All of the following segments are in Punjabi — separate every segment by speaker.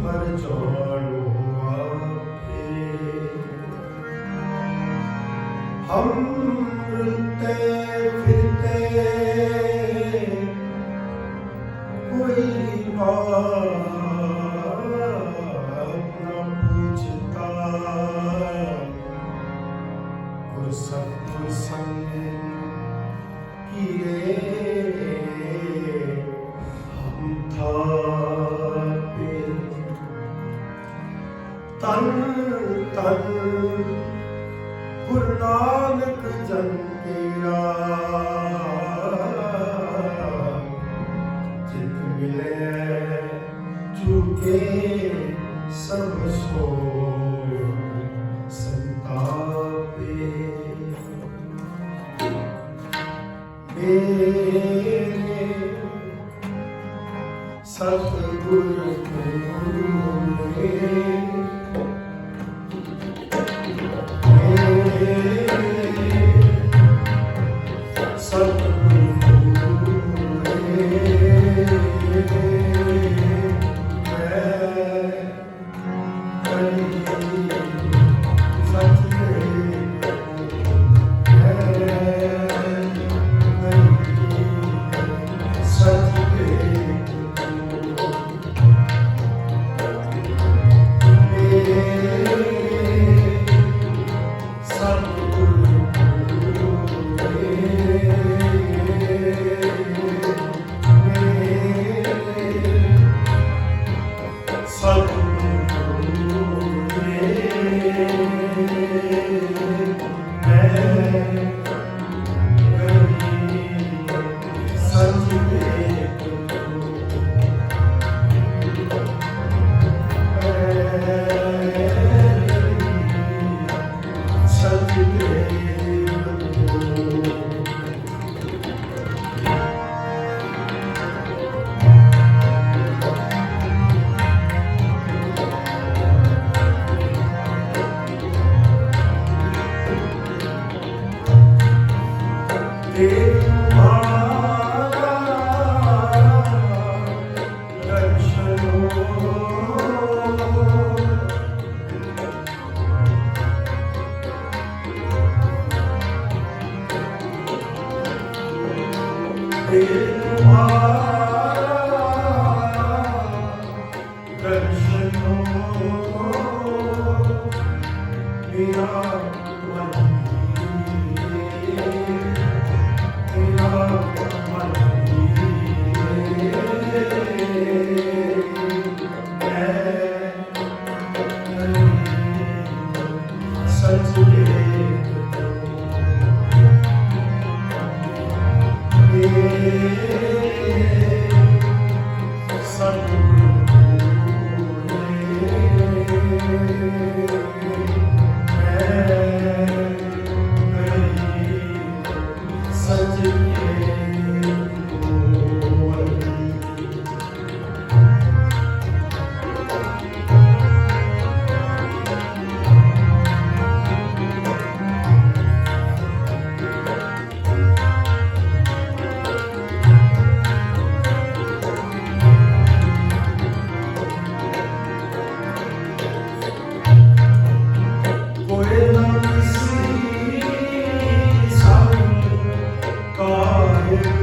Speaker 1: 발자국 앞에 ਤਨ ਗੁਰੂ ਨਾਨਕ ਜਨ ਤੇਰਾ। ਜਿਤ ਮਿਲੇ ਚੁਕੇ ਸਭ ਸੋ ਸੰਤਾਪੇ। ਮੇਰੇ ਸਤਿਗੁਰ ਗੁਰੂ ਮੇਰੇ solve Yeah.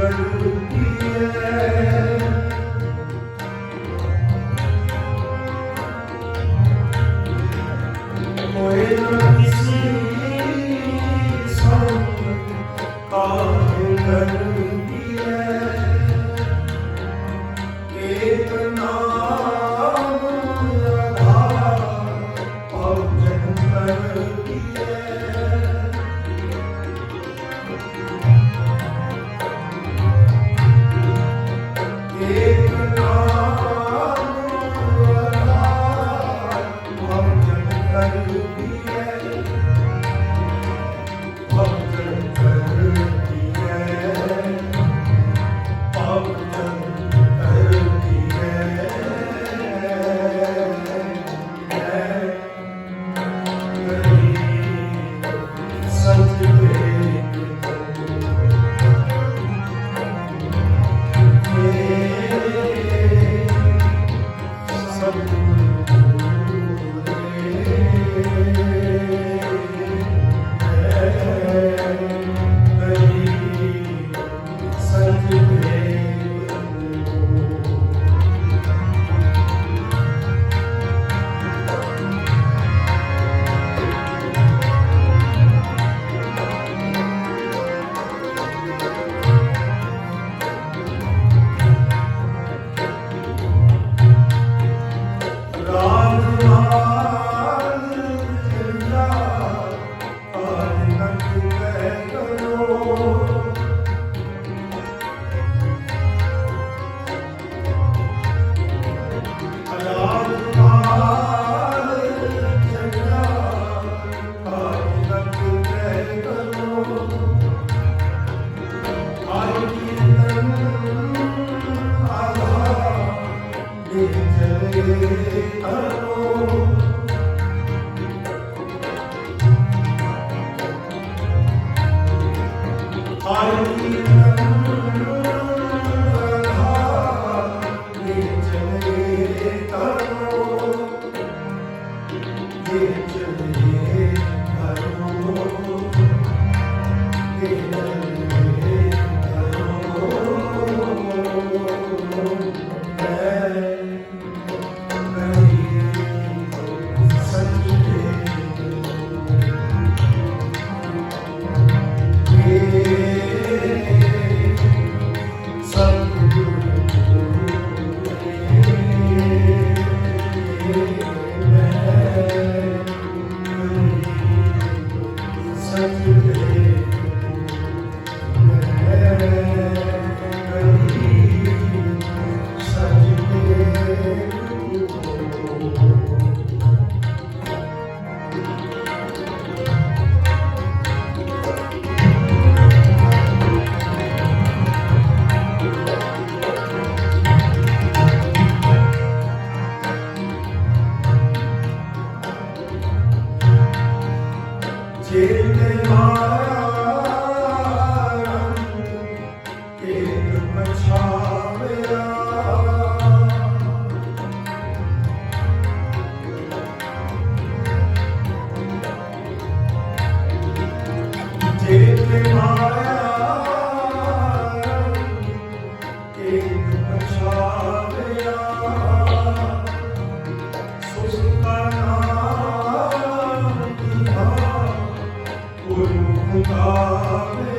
Speaker 1: Hallelujah. Pai. Guru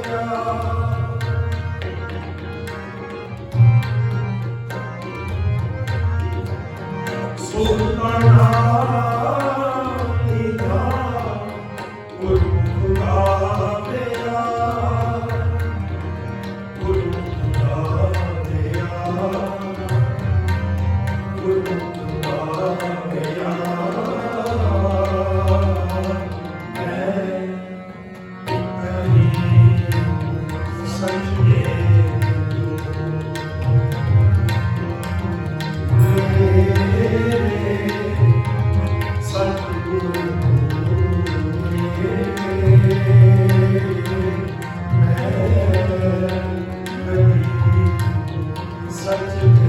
Speaker 1: Thank you.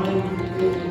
Speaker 1: Aleluia.